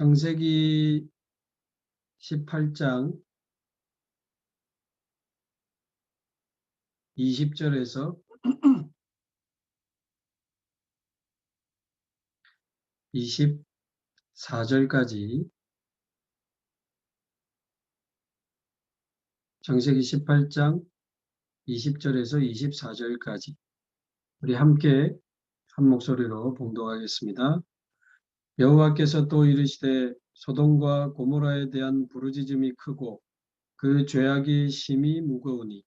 창세기 18장 20절에서 24절까지 창세기 18장 20절에서 24절까지 우리 함께 한 목소리로 봉독하겠습니다. 여호와께서 또 이르시되 소돔과 고모라에 대한 부르짖음이 크고 그 죄악이 심히 무거우니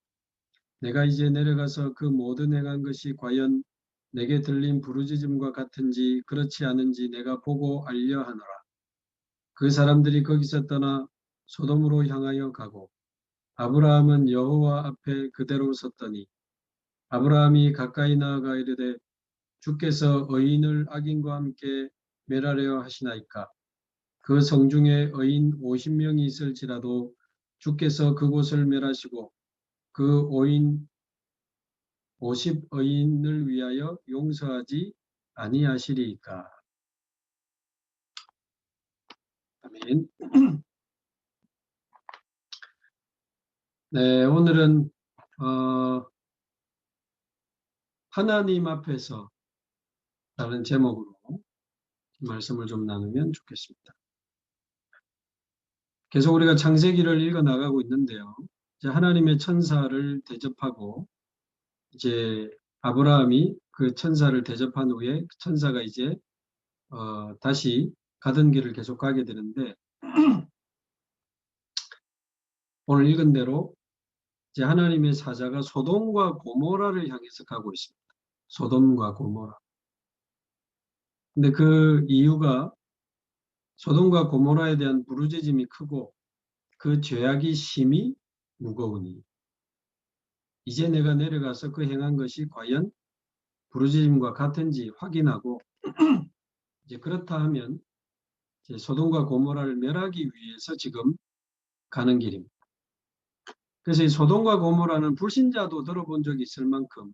내가 이제 내려가서 그 모든 행한 것이 과연 내게 들린 부르짖음과 같은지 그렇지 않은지 내가 보고 알려 하노라. 그 사람들이 거기서 떠나 소돔으로 향하여 가고 아브라함은 여호와 앞에 그대로 섰더니 아브라함이 가까이 나아가 이르되 주께서 의인을 악인과 함께 멸하려 하시나이까 그 성중에 의인 50명이 있을지라도 주께서 그곳을 멸하시고 그 오인 50의인을 위하여 용서하지 아니하시리이까. 아멘. 네, 오늘은 어, 하나님 앞에서 다른 제목으로 말씀을 좀 나누면 좋겠습니다. 계속 우리가 창세기를 읽어 나가고 있는데요. 이제 하나님의 천사를 대접하고 이제 아브라함이 그 천사를 대접한 후에 그 천사가 이제 어, 다시 가던 길을 계속 가게 되는데 오늘 읽은 대로 이제 하나님의 사자가 소돔과 고모라를 향해서 가고 있습니다. 소돔과 고모라. 근데 그 이유가 소돔과 고모라에 대한 부르짖음이 크고 그 죄악이 심히 무거우니 이제 내가 내려가서 그 행한 것이 과연 부르짖음과 같은지 확인하고 이제 그렇다 하면 이제 소돔과 고모라를 멸하기 위해서 지금 가는 길입니다. 그래서 이 소돔과 고모라는 불신자도 들어본 적이 있을 만큼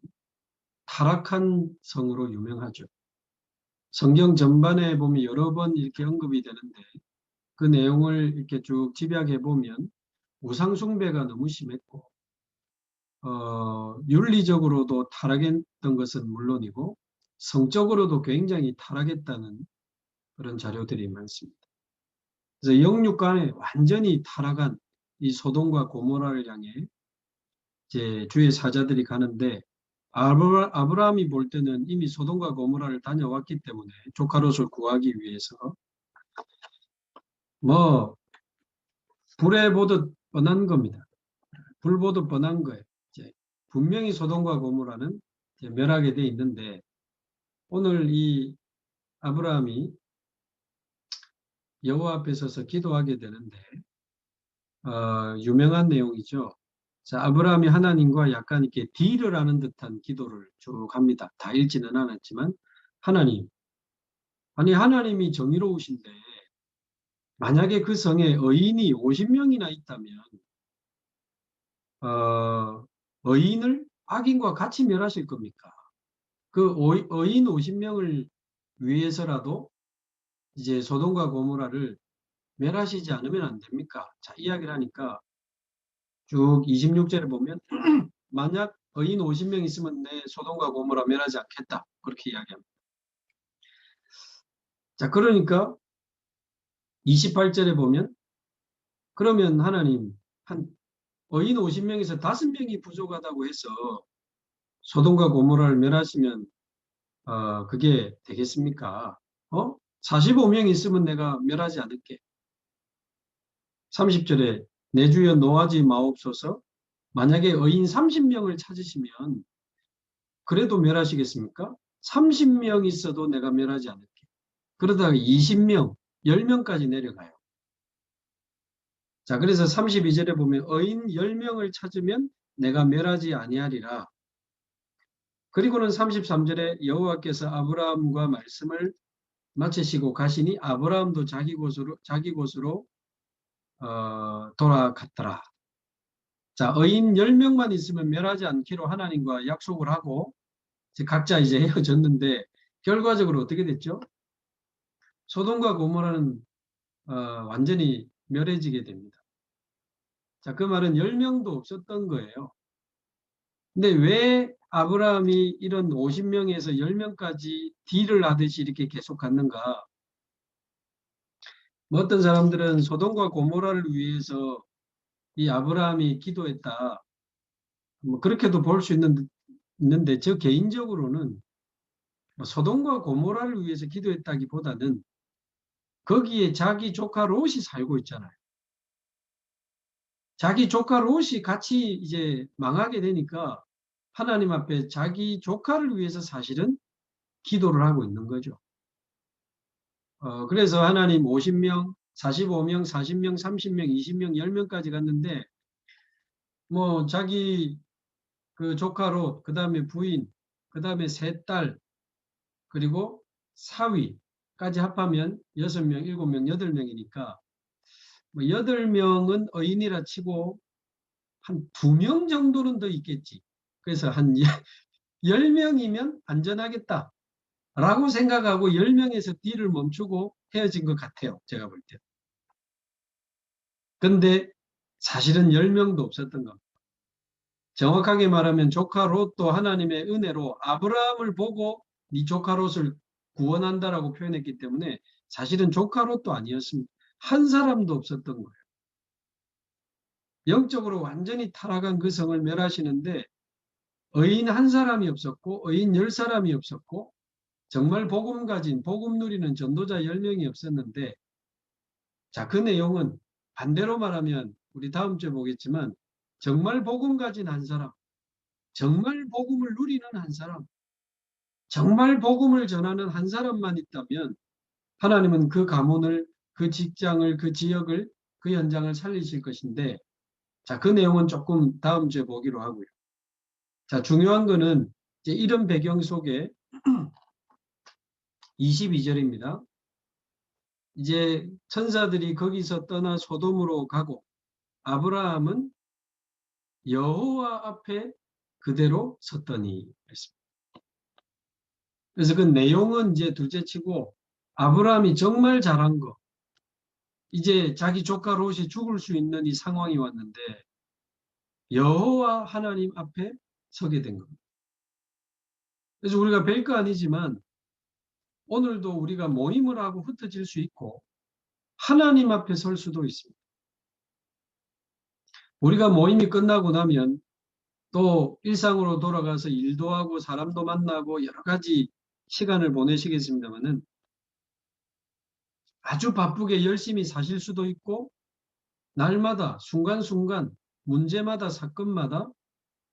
타락한 성으로 유명하죠. 성경 전반에 보면 여러 번 이렇게 언급이 되는데 그 내용을 이렇게 쭉 집약해 보면 우상숭배가 너무 심했고 어, 윤리적으로도 타락했던 것은 물론이고 성적으로도 굉장히 타락했다는 그런 자료들이 많습니다. 그래서 영육간에 완전히 타락한 이 소돔과 고모라를 향해 이제 주의 사자들이 가는데 아브라, 아브라 함이 볼 때는 이미 소돔과 고모라를 다녀왔기 때문에 조카롯을 구하기 위해서 뭐 불에 보듯 뻔한 겁니다. 불 보듯 뻔한 거예요. 이제 분명히 소돔과 고모라는 멸하게 돼 있는데 오늘 이 아브라함이 여호와 앞에 서서 기도하게 되는데 어, 유명한 내용이죠. 자, 아브라함이 하나님과 약간 이렇게 딜을 하는 듯한 기도를 쭉 합니다. 다 읽지는 않았지만 하나님 아니 하나님이 정의로우신데 만약에 그 성에 의인이 50명이나 있다면 어, 의인을 악인과 같이 멸하실 겁니까? 그 의인 50명을 위해서라도 이제 소돔과 고모라를 멸하시지 않으면 안 됩니까? 자, 이야기를 하니까 쭉 26절에 보면 만약 의인 50명 있으면 내 소돔과 고모라 멸하지 않겠다. 그렇게 이야기합니다. 자, 그러니까 28절에 보면 그러면 하나님 한 의인 50명에서 5명이 부족하다고 해서 소돔과 고모라를 멸하시면 어, 그게 되겠습니까? 어? 45명 있으면 내가 멸하지 않을게. 30절에 내 주여 노하지 마옵소서 만약에 의인 30명을 찾으시면 그래도 멸하시겠습니까? 30명 있어도 내가 멸하지 않을게. 그러다가 20명, 10명까지 내려가요. 자, 그래서 32절에 보면 의인 10명을 찾으면 내가 멸하지 아니하리라. 그리고는 33절에 여호와께서 아브라함과 말씀을 마치시고 가시니 아브라함도 자기 곳으로 자기 곳으로 어, 돌아갔더라. 자, 의인 10명만 있으면 멸하지 않기로 하나님과 약속을 하고 이제 각자 이제 헤어졌는데 결과적으로 어떻게 됐죠? 소돔과 고모라는 어, 완전히 멸해지게 됩니다. 자, 그 말은 10명도 없었던 거예요. 근데 왜 아브라함이 이런 50명에서 10명까지 딜을 하듯이 이렇게 계속 갔는가? 뭐 어떤 사람들은 소돔과 고모라를 위해서 이 아브라함이 기도했다. 뭐 그렇게도 볼 수 있는, 있는데 저 개인적으로는 뭐 소돔과 고모라를 위해서 기도했다기보다는 거기에 자기 조카 롯이 살고 있잖아요. 자기 조카 롯이 같이 이제 망하게 되니까 하나님 앞에 자기 조카를 위해서 사실은 기도를 하고 있는 거죠. 어, 그래서 하나님 50명, 45명, 40명, 30명, 20명, 10명까지 갔는데 뭐 자기 그 조카로 그 다음에 부인, 그 다음에 세 딸, 그리고 사위까지 합하면 6명, 7명, 8명이니까 뭐 8명은 어인이라 치고 한 2명 정도는 더 있겠지. 그래서 한 10명이면 안전하겠다. 라고 생각하고 10명에서 딜을 멈추고 헤어진 것 같아요. 제가 볼 때. 근데 사실은 10명도 없었던 겁니다. 정확하게 말하면 조카 롯도 하나님의 은혜로 아브라함을 보고 네 조카 롯을 구원한다라고 표현했기 때문에 사실은 조카 롯도 아니었습니다. 한 사람도 없었던 거예요. 영적으로 완전히 타락한 그 성을 멸하시는데 의인 한 사람이 없었고 의인 열 사람이 없었고 정말 복음 가진 복음 누리는 전도자 10명이 없었는데 자 그 내용은 반대로 말하면 우리 다음 주에 보겠지만 정말 복음 가진 한 사람 정말 복음을 누리는 한 사람 정말 복음을 전하는 한 사람만 있다면 하나님은 그 가문을 그 직장을 그 지역을 그 현장을 살리실 것인데 자 그 내용은 조금 다음 주에 보기로 하고요. 자 중요한 거는 이제 이런 배경 속에 22절입니다. 이제 천사들이 거기서 떠나 소돔으로 가고 아브라함은 여호와 앞에 그대로 섰더니. 그래서 그 내용은 이제 둘째치고 아브라함이 정말 잘한 거 이제 자기 조카 롯이 죽을 수 있는 이 상황이 왔는데 여호와 하나님 앞에 서게 된 겁니다. 그래서 우리가 별거 아니지만 오늘도 우리가 모임을 하고 흩어질 수 있고 하나님 앞에 설 수도 있습니다. 우리가 모임이 끝나고 나면 또 일상으로 돌아가서 일도 하고 사람도 만나고 여러 가지 시간을 보내시겠습니다만은 아주 바쁘게 열심히 사실 수도 있고 날마다 순간순간 문제마다 사건마다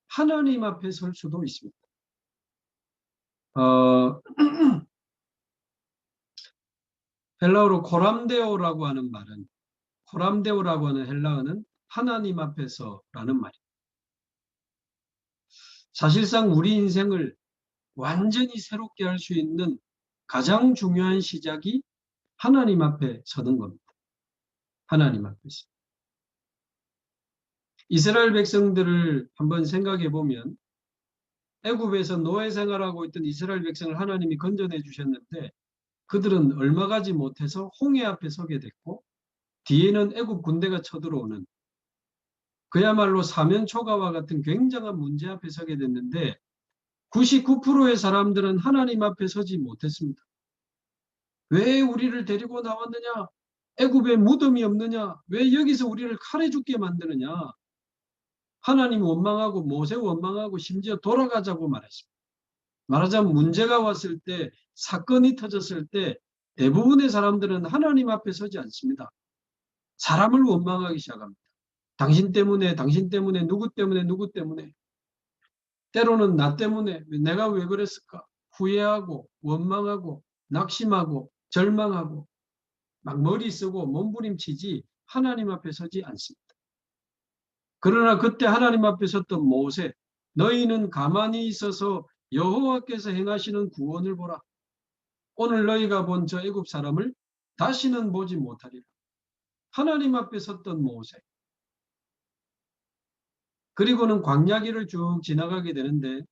하나님 앞에 설 수도 있습니다. 어, 헬라어로 코람데오라고 하는 말은 코람데오라고 하는 헬라어는 하나님 앞에서라는 말입니다. 사실상 우리 인생을 완전히 새롭게 할 수 있는 가장 중요한 시작이 하나님 앞에 서는 겁니다. 하나님 앞에서. 이스라엘 백성들을 한번 생각해 보면 애굽에서 노예 생활하고 있던 이스라엘 백성을 하나님이 건져내 주셨는데 그들은 얼마 가지 못해서 홍해 앞에 서게 됐고 뒤에는 애굽 군대가 쳐들어오는 그야말로 사면 초가와 같은 굉장한 문제 앞에 서게 됐는데 99%의 사람들은 하나님 앞에 서지 못했습니다. 왜 우리를 데리고 나왔느냐? 애굽에 무덤이 없느냐? 왜 여기서 우리를 칼에 죽게 만드느냐? 하나님 원망하고 모세 원망하고 심지어 돌아가자고 말했습니다. 말하자면 문제가 왔을 때 사건이 터졌을 때 대부분의 사람들은 하나님 앞에 서지 않습니다. 사람을 원망하기 시작합니다. 당신 때문에 당신 때문에 누구 때문에 누구 때문에 때로는 나 때문에 내가 왜 그랬을까 후회하고 원망하고 낙심하고 절망하고 막 머리 쓰고 몸부림치지 하나님 앞에 서지 않습니다. 그러나 그때 하나님 앞에 섰던 모세 너희는 가만히 있어서 여호와께서 행하시는 구원을 보라. 오늘 너희가 본 저 애굽 사람을 다시는 보지 못하리라. 하나님 앞에 섰던 모세. 그리고는 광야길을 쭉 지나가게 되는데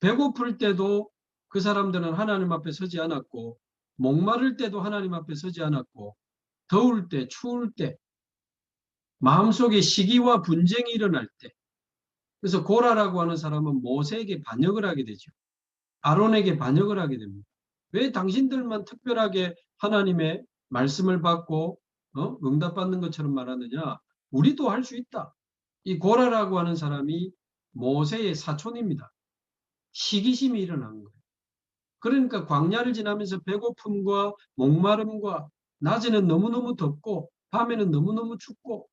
배고플 때도 그 사람들은 하나님 앞에 서지 않았고 목마를 때도 하나님 앞에 서지 않았고 더울 때, 추울 때, 마음속에 시기와 분쟁이 일어날 때, 그래서 고라라고 하는 사람은 모세에게 반역을 하게 되죠. 아론에게 반역을 하게 됩니다. 왜 당신들만 특별하게 하나님의 말씀을 받고 어? 응답받는 것처럼 말하느냐? 우리도 할 수 있다. 이 고라라고 하는 사람이 모세의 사촌입니다. 시기심이 일어난 거예요. 그러니까 광야를 지나면서 배고픔과 목마름과 낮에는 너무너무 덥고 밤에는 너무너무 춥고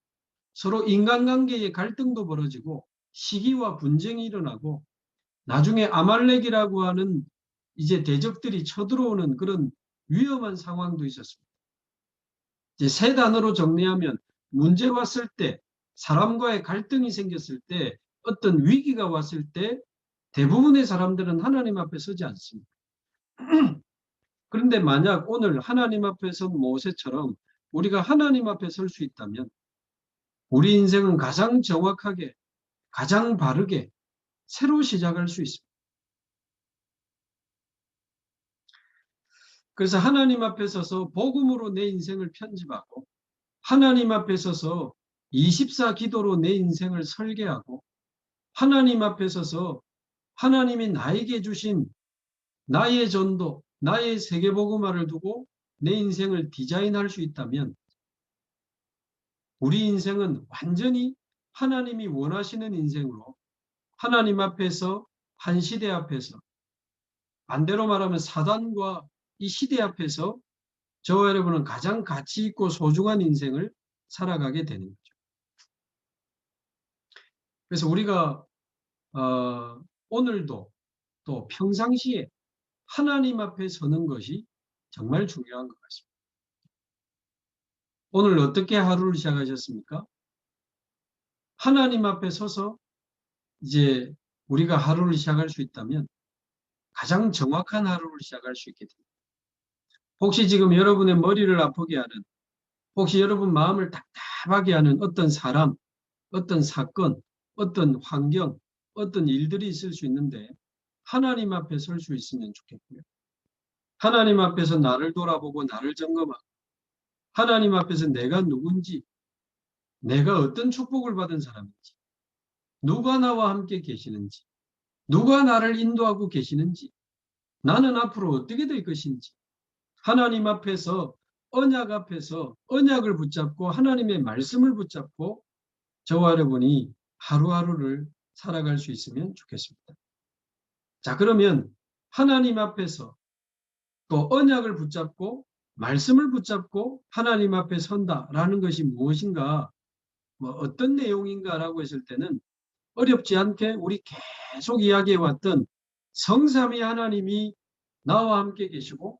서로 인간관계의 갈등도 벌어지고 시기와 분쟁이 일어나고 나중에 아말렉이라고 하는 이제 대적들이 쳐들어오는 그런 위험한 상황도 있었습니다. 이제 세 단어로 정리하면 문제 왔을 때 사람과의 갈등이 생겼을 때 어떤 위기가 왔을 때 대부분의 사람들은 하나님 앞에 서지 않습니다. 그런데 만약 오늘 하나님 앞에 선 모세처럼 우리가 하나님 앞에 설 수 있다면 우리 인생은 가장 정확하게 가장 바르게 새로 시작할 수 있습니다. 그래서 하나님 앞에 서서 복음으로 내 인생을 편집하고 하나님 앞에 서서 24 기도로 내 인생을 설계하고 하나님 앞에 서서 하나님이 나에게 주신 나의 전도, 나의 세계복음화를 두고 내 인생을 디자인할 수 있다면 우리 인생은 완전히 하나님이 원하시는 인생으로 하나님 앞에서 한 시대 앞에서 반대로 말하면 사단과 이 시대 앞에서 저와 여러분은 가장 가치 있고 소중한 인생을 살아가게 되는 거죠. 그래서 우리가 어, 오늘도 또 평상시에 하나님 앞에 서는 것이 정말 중요한 것 같습니다. 오늘 어떻게 하루를 시작하셨습니까? 하나님 앞에 서서 이제 우리가 하루를 시작할 수 있다면 가장 정확한 하루를 시작할 수 있게 됩니다. 혹시 지금 여러분의 머리를 아프게 하는 혹시 여러분 마음을 답답하게 하는 어떤 사람, 어떤 사건, 어떤 환경, 어떤 일들이 있을 수 있는데 하나님 앞에 설 수 있으면 좋겠고요. 하나님 앞에서 나를 돌아보고 나를 점검하고 하나님 앞에서 내가 누군지 내가 어떤 축복을 받은 사람인지 누가 나와 함께 계시는지 누가 나를 인도하고 계시는지 나는 앞으로 어떻게 될 것인지 하나님 앞에서 언약 앞에서 언약을 붙잡고 하나님의 말씀을 붙잡고 저와 여러분이 하루하루를 살아갈 수 있으면 좋겠습니다. 자 그러면 하나님 앞에서 또 언약을 붙잡고 말씀을 붙잡고 하나님 앞에 선다라는 것이 무엇인가 뭐 어떤 내용인가라고 했을 때는 어렵지 않게 우리 계속 이야기해 왔던 성삼위 하나님이 나와 함께 계시고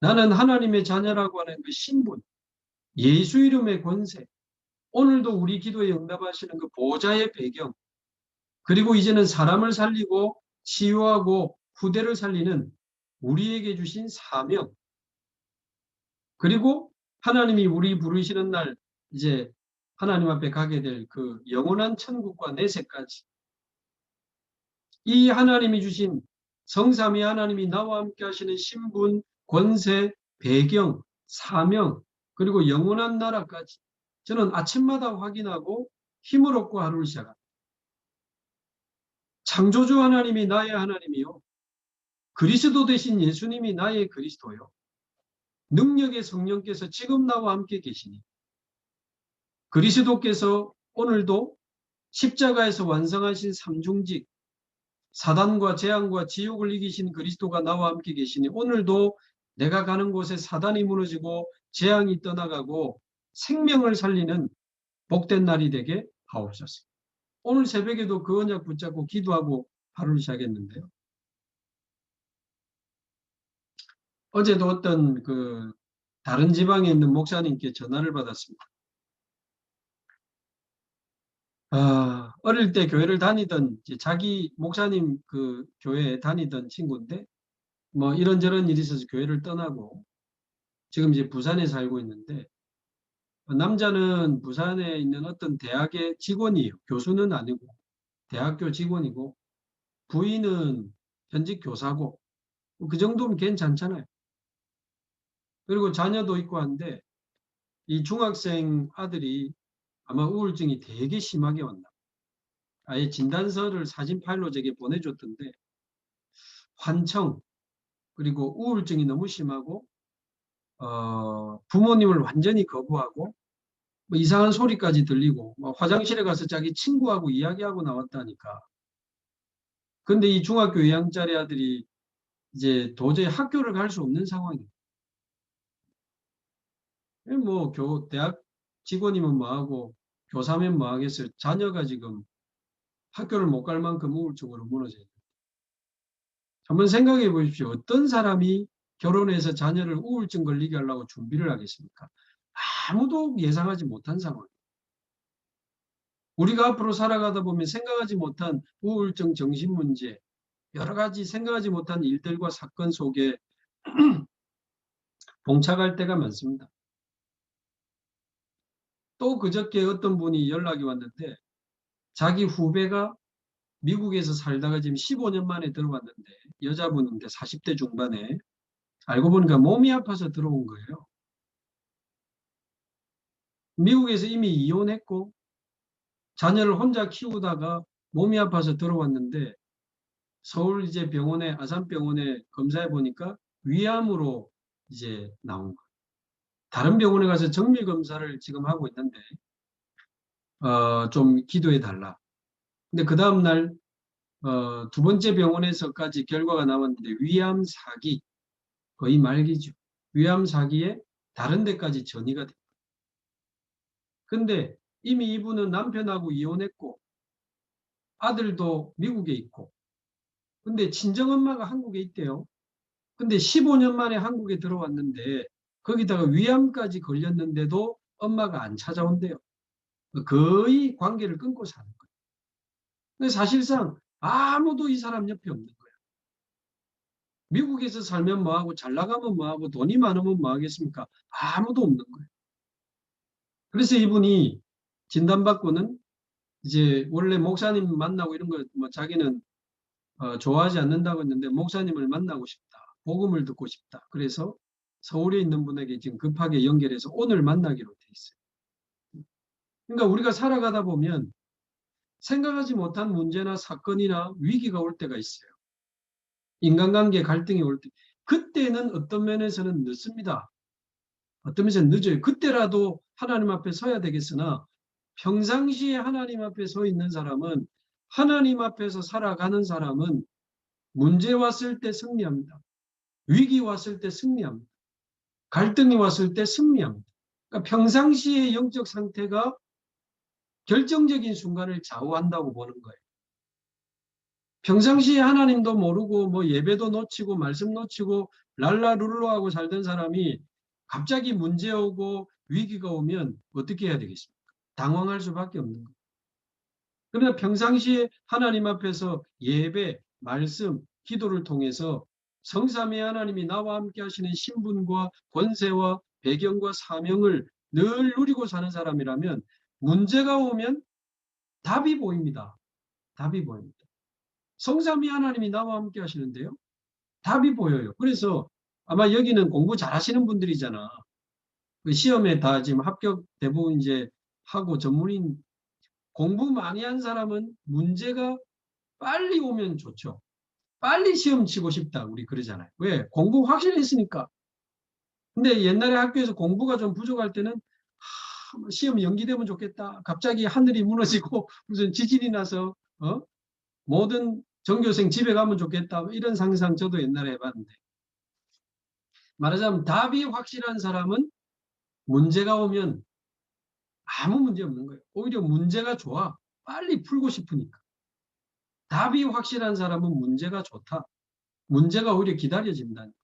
나는 하나님의 자녀라고 하는 그 신분, 예수 이름의 권세, 오늘도 우리 기도에 응답하시는 그 보좌의 배경, 그리고 이제는 사람을 살리고 치유하고 후대를 살리는 우리에게 주신 사명, 그리고 하나님이 우리 부르시는 날 이제 하나님 앞에 가게 될 그 영원한 천국과 내세까지 이 하나님이 주신 성삼위 하나님이 나와 함께 하시는 신분, 권세, 배경, 사명, 그리고 영원한 나라까지 저는 아침마다 확인하고 힘을 얻고 하루를 시작합니다. 창조주 하나님이 나의 하나님이요. 그리스도 대신 예수님이 나의 그리스도요. 능력의 성령께서 지금 나와 함께 계시니 그리스도께서 오늘도 십자가에서 완성하신 삼중직 사단과 재앙과 지옥을 이기신 그리스도가 나와 함께 계시니 오늘도 내가 가는 곳에 사단이 무너지고 재앙이 떠나가고 생명을 살리는 복된 날이 되게 하옵소서. 오늘 새벽에도 그 언약 붙잡고 기도하고 하루를 시작했는데요. 어제도 어떤 그 다른 지방에 있는 목사님께 전화를 받았습니다. 아, 어릴 때 교회를 다니던 자기 목사님 그 교회에 다니던 친구인데 뭐 이런저런 일이 있어서 교회를 떠나고 지금 이제 부산에 살고 있는데 남자는 부산에 있는 어떤 대학의 직원이에요. 교수는 아니고 대학교 직원이고 부인은 현직 교사고 그 정도면 괜찮잖아요. 그리고 자녀도 있고 한데 이 중학생 아들이 아마 우울증이 되게 심하게 왔나. 아예 진단서를 사진 파일로 제게 보내줬던데 환청 그리고 우울증이 너무 심하고 어, 부모님을 완전히 거부하고 뭐 이상한 소리까지 들리고 뭐 화장실에 가서 자기 친구하고 이야기하고 나왔다니까. 근데 이 중학교 2학년짜리 아들이 이제 도저히 학교를 갈 수 없는 상황이에요. 뭐 교, 대학 직원이면 뭐하고 교사면 뭐 하겠어요. 자녀가 지금 학교를 못 갈 만큼 우울증으로 무너져요. 한번 생각해 보십시오. 어떤 사람이 결혼해서 자녀를 우울증 걸리게 하려고 준비를 하겠습니까? 아무도 예상하지 못한 상황. 우리가 앞으로 살아가다 보면 생각하지 못한 우울증 정신 문제, 여러 가지 생각하지 못한 일들과 사건 속에 봉착할 때가 많습니다. 또 그저께 어떤 분이 연락이 왔는데 자기 후배가 미국에서 살다가 지금 15년 만에 들어왔는데 여자분인데 40대 중반에 알고 보니까 몸이 아파서 들어온 거예요. 미국에서 이미 이혼했고 자녀를 혼자 키우다가 몸이 아파서 들어왔는데 서울 이제 병원에 아산병원에 검사해 보니까 위암으로 이제 나온 거예요. 다른 병원에 가서 정밀 검사를 지금 하고 있는데 어, 좀 기도해 달라. 근데 그 다음 날 어, 두 번째 병원에서까지 결과가 나왔는데 위암 사기 거의 말기죠. 위암 사기에 다른 데까지 전이가 됩니다. 근데 이미 이분은 남편하고 이혼했고 아들도 미국에 있고 근데 친정엄마가 한국에 있대요. 근데 15년 만에 한국에 들어왔는데 거기다가 위암까지 걸렸는데도 엄마가 안 찾아온대요. 거의 관계를 끊고 사는 거예요. 근데 사실상 아무도 이 사람 옆에 없는 거예요. 미국에서 살면 뭐하고 잘 나가면 뭐하고 돈이 많으면 뭐하겠습니까? 아무도 없는 거예요. 그래서 이분이 진단받고는 이제 원래 목사님 만나고 이런 거뭐 자기는 어, 좋아하지 않는다고 했는데 목사님을 만나고 싶다. 복음을 듣고 싶다. 그래서 서울에 있는 분에게 지금 급하게 연결해서 오늘 만나기로 돼 있어요. 그러니까 우리가 살아가다 보면 생각하지 못한 문제나 사건이나 위기가 올 때가 있어요. 인간관계 갈등이 올 때. 그때는 어떤 면에서는 늦습니다. 어떤 면에서는 늦어요. 그때라도 하나님 앞에 서야 되겠으나 평상시에 하나님 앞에 서 있는 사람은 하나님 앞에서 살아가는 사람은 문제 왔을 때 승리합니다. 위기 왔을 때 승리합니다. 갈등이 왔을 때 승리합니다. 그러니까 평상시의 영적 상태가 결정적인 순간을 좌우한다고 보는 거예요. 평상시에 하나님도 모르고 뭐 예배도 놓치고 말씀 놓치고 랄라룰루 하고 살던 사람이 갑자기 문제 오고 위기가 오면 어떻게 해야 되겠습니까? 당황할 수밖에 없는 거예요. 그러나 평상시에 하나님 앞에서 예배, 말씀, 기도를 통해서 성삼의 하나님이 나와 함께 하시는 신분과 권세와 배경과 사명을 늘 누리고 사는 사람이라면 문제가 오면 답이 보입니다. 답이 보입니다. 성삼위 하나님이 나와 함께 하시는데요. 답이 보여요. 그래서 아마 여기는 공부 잘하시는 분들이잖아. 그 시험에 다 지금 합격 대부분 이제 하고 전문인 공부 많이 한 사람은 문제가 빨리 오면 좋죠. 빨리 시험 치고 싶다. 우리 그러잖아요. 왜? 공부 확실했으니까. 근데 옛날에 학교에서 공부가 좀 부족할 때는 하, 뭐 시험 연기되면 좋겠다. 갑자기 하늘이 무너지고 무슨 지진이 나서 어? 모든 전교생 집에 가면 좋겠다. 뭐 이런 상상 저도 옛날에 해봤는데. 말하자면 답이 확실한 사람은 문제가 오면 아무 문제 없는 거예요. 오히려 문제가 좋아. 빨리 풀고 싶으니까. 답이 확실한 사람은 문제가 좋다. 문제가 오히려 기다려진다는 거죠.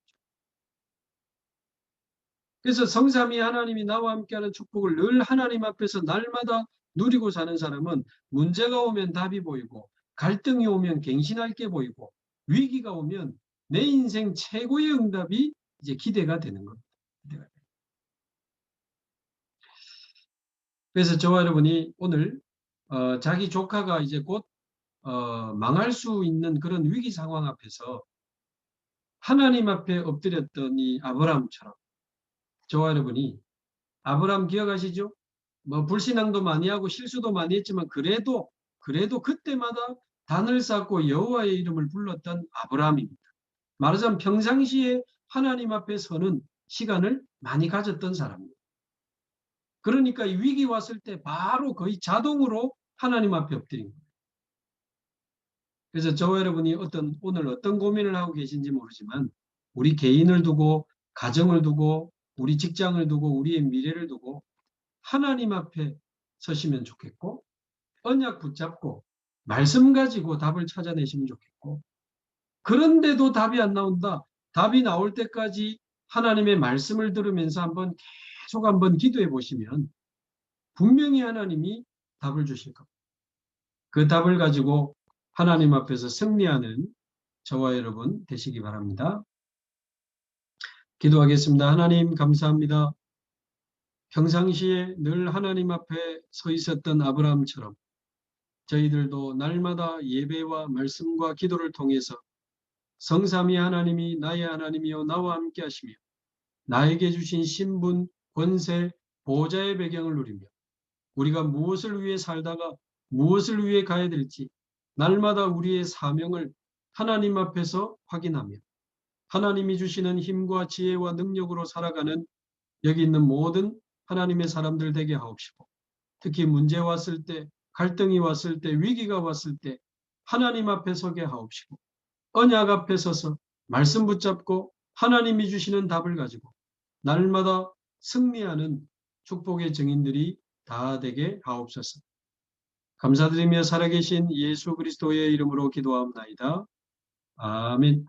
그래서 성삼위 하나님이 나와 함께하는 축복을 늘 하나님 앞에서 날마다 누리고 사는 사람은 문제가 오면 답이 보이고 갈등이 오면 갱신할 게 보이고 위기가 오면 내 인생 최고의 응답이 이제 기대가 되는 겁니다. 그래서 저와 여러분이 오늘 어, 자기 조카가 이제 곧 어, 망할 수 있는 그런 위기 상황 앞에서 하나님 앞에 엎드렸던 이 아브라함처럼 저와 여러분이 아브람 기억하시죠? 뭐 불신앙도 많이 하고 실수도 많이 했지만 그래도 그래도 그때마다 단을 쌓고 여호와의 이름을 불렀던 아브라함입니다. 말하자면 평상시에 하나님 앞에 서는 시간을 많이 가졌던 사람입니다. 그러니까 이 위기 왔을 때 바로 거의 자동으로 하나님 앞에 엎드린 거예요. 그래서 저와 여러분이 어떤 오늘 어떤 고민을 하고 계신지 모르지만 우리 개인을 두고 가정을 두고 우리 직장을 두고 우리의 미래를 두고 하나님 앞에 서시면 좋겠고 언약 붙잡고 말씀 가지고 답을 찾아내시면 좋겠고 그런데도 답이 안 나온다. 답이 나올 때까지 하나님의 말씀을 들으면서 한번 계속 한번 기도해 보시면 분명히 하나님이 답을 주실 겁니다. 그 답을 가지고 하나님 앞에서 승리하는 저와 여러분 되시기 바랍니다. 기도하겠습니다. 하나님 감사합니다. 평상시에 늘 하나님 앞에 서 있었던 아브라함처럼 저희들도 날마다 예배와 말씀과 기도를 통해서 성삼위 하나님이 나의 하나님이요 나와 함께 하시며 나에게 주신 신분, 권세, 보좌의 배경을 누리며 우리가 무엇을 위해 살다가 무엇을 위해 가야 될지 날마다 우리의 사명을 하나님 앞에서 확인하며 하나님이 주시는 힘과 지혜와 능력으로 살아가는 여기 있는 모든 하나님의 사람들 되게 하옵시고 특히 문제 왔을 때 갈등이 왔을 때 위기가 왔을 때 하나님 앞에 서게 하옵시고 언약 앞에 서서 말씀 붙잡고 하나님이 주시는 답을 가지고 날마다 승리하는 축복의 증인들이 다 되게 하옵소서. 감사드리며 살아계신 예수 그리스도의 이름으로 기도하옵나이다. 아멘.